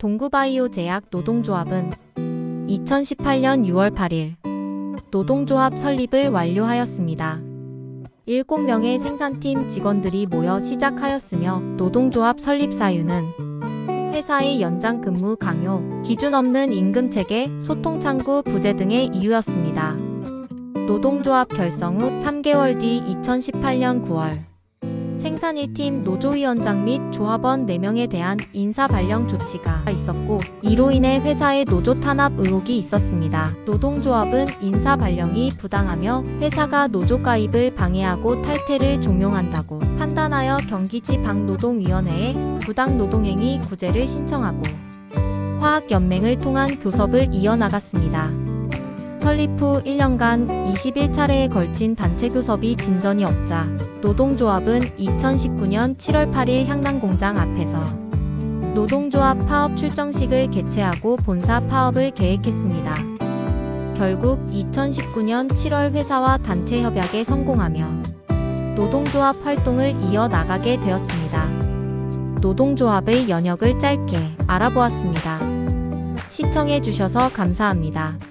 동구바이오 제약 노동조합은 2018년 6월 8일 노동조합 설립을 완료하였습니다. 7명의 생산팀 직원들이 모여 시작하였으며 노동조합 설립 사유는 회사의 연장 근무 강요, 기준 없는 임금 체계, 소통 창구 부재 등의 이유였습니다. 노동조합 결성 후 3개월 뒤 2018년 9월 생산 1팀 노조위원장 및 조합원 4명에 대한 인사 발령 조치가 있었고 이로 인해 회사의 노조 탄압 의혹이 있었습니다. 노동조합은 인사 발령이 부당하며 회사가 노조 가입을 방해하고 탈퇴를 종용한다고 판단하여 경기지방노동위원회에 부당 노동행위 구제를 신청하고 화학연맹을 통한 교섭을 이어나갔습니다. 설립 후 1년간 21차례에 걸친 단체 교섭이 진전이 없자 노동조합은 2019년 7월 8일 향남공장 앞에서 노동조합 파업 출정식을 개최하고 본사 파업을 계획했습니다. 결국 2019년 7월 회사와 단체 협약에 성공하며 노동조합 활동을 이어나가게 되었습니다. 노동조합의 연역을 짧게 알아보았습니다. 시청해주셔서 감사합니다.